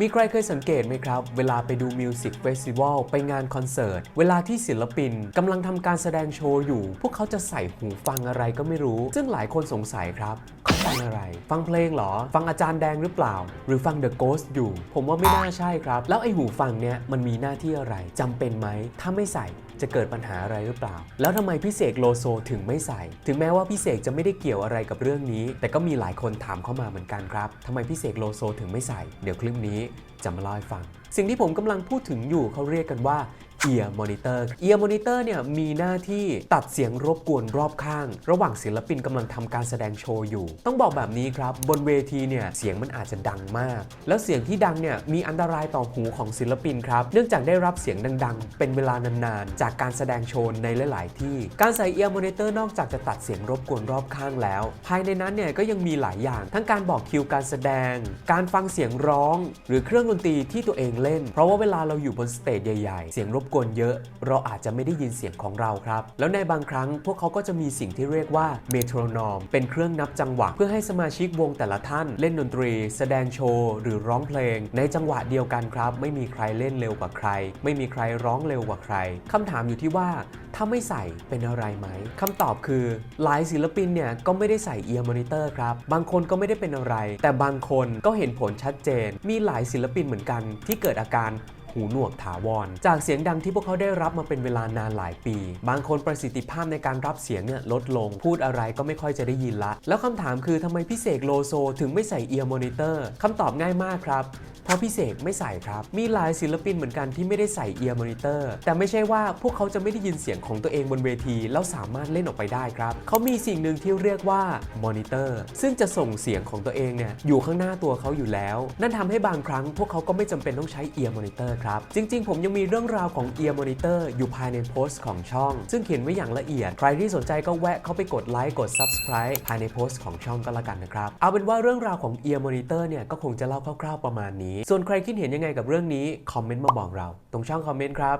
มีใครเคยสังเกตไหมครับ เวลาไปดูมิวสิกเฟสติวัลไปงานคอนเสิร์ต เวลาที่ศิลปินกำลังทำการแสดงโชว์อยู่ พวกเขาจะใส่หูฟังอะไรก็ไม่รู้ ซึ่งหลายคนสงสัยครับ ฟังอะไร ฟังเพลงหรอ ฟังอาจารย์แดงหรือเปล่า หรือฟัง The Ghost อยู่ ผมว่าไม่น่าใช่ครับ แล้วไอหูฟังเนี้ยมันมีหน้าที่อะไรจำเป็นไหม ถ้าไม่ใส่จะเกิดปัญหาอะไรหรือเปล่า แล้วทำไมพี่เสกโลโซถึงไม่ใส่ ถึงแม้ว่าพี่เสกจะไม่ได้เกี่ยวอะไรกับเรื่องนี้ แต่ก็มีหลายคนถามเข้ามาเหมือนกันครับทำไมพี่เสกโลโซถึงไม่ใส่ เดี๋ยวคลิปนี้จะมาเล่าให้ฟัง สิ่งที่ผมกำลังพูดถึงอยู่เขาเรียกกันว่า Ear Monitor Ear Monitor เนี่ยมีหน้าที่ตัดเสียงรบกวนรอบข้าง ระหว่างศิลปินกำลังทำการแสดงโชว์อยู่ ต้องบอกแบบนี้ครับ บนเวทีเนี่ยเสียงมันอาจจะดังมาก แล้วเสียงที่ดังเนี่ยมีอันตรายต่อหูของศิลปินครับเนื่องจากได้รับเสียงดังๆ เป็นเวลานานๆ จากการแสดงโชว์ในหลาย ๆ ที่ การใส่ Ear Monitor นอกจากจะตัดเสียงรบกวนรอบข้างแล้ว ภายในนั้นเนี่ยก็ยังมีหลายอย่าง ทั้งการบอกคิวการแสดง การฟังเสียงร้อง หรือเครื่องดนตรีที่ตัวเองเล่น เพราะว่าเวลาเราอยู่บนสเตจใหญ่ ๆ เสียงรบกวนเยอะ เราอาจจะไม่ได้ยินเสียงของเราครับ แล้วในบางครั้งพวกเขาก็จะมีสิ่งที่เรียกว่าเมโทรนอม เป็นเครื่องนับจังหวะ เพื่อให้สมาชิกวงแต่ละท่าน เล่นดนตรี แสดงโชว์ หรือร้องเพลง ในจังหวะเดียวกันครับ ไม่มีใครเล่นเร็วกว่าใคร ไม่มีใครร้องเร็วกว่าใครคำถามอยู่ที่ว่าถ้าไม่ใส่เป็นอะไรไหมคำตอบคือหลายศิลปินเนี่ยก็ไม่ได้ใส่เอียร์มอนิเตอร์ครับ บางคนก็ไม่ได้เป็นอะไร แต่บางคนก็เห็นผลชัดเจน มีหลายศิลปินเหมือนกันที่เกิดอาการ หูหนวกถาวร จากเสียงดังที่พวกเขาได้รับมาเป็นเวลานานหลายปี บางคนประสิทธิภาพในการรับเสียงเนี่ยลดลง พูดอะไรก็ไม่ค่อยจะได้ยินละ แล้วคำถามคือทำไมพี่เสกโลโซ ถึงไม่ใส่เอียร์มอนิเตอร์คำตอบง่ายมากครับ ราะพี่เสกไม่ใส่ครับ มีหลายศิลปินเหมือนกันที่ไม่ได้ใส่เอียร์มอนิเตอร์แต่ไม่ใช่ว่าพวกเขาจะไม่ได้ยินเสียงของตัวเองบนเวที แล้วสามารถเล่นออกไปได้ครับเขามีสิ่งหนึ่งที่เรียกว่ามอนิเตอร์ซึ่งจะส่งเสียงของตัวเองเนี่ยอยู่ข้างหน้าตัวเขาอยู่แล้ว นั่นทำให้บางครั้ง พวกเขาก็ไม่จำเป็นต้องใช้เอียร์มอนิเตอร์ครับ จริง ๆ ผมยังมีเรื่องราวของเอียร์มอนิเตอร์อยู่ภายในโพสต์ของช่อง ซึ่งเขียนไว้อย่างละเอียด ใครที่สนใจก็แวะเข้าไปกดไลค์กด subscribe ภายในโพสต์ของช่องก็แล้วกันนะครับ เอาเป็นว่าเรื่องราวของเอียร์มอนิเตอร์เนี่ยก็คงจะเล่าคร่าวๆประมาณนี้ส่วนใครคิดเห็นยังไงกับเรื่องนี้ คอมเมนต์มาบอกเรา ตรงช่องคอมเมนต์ครับ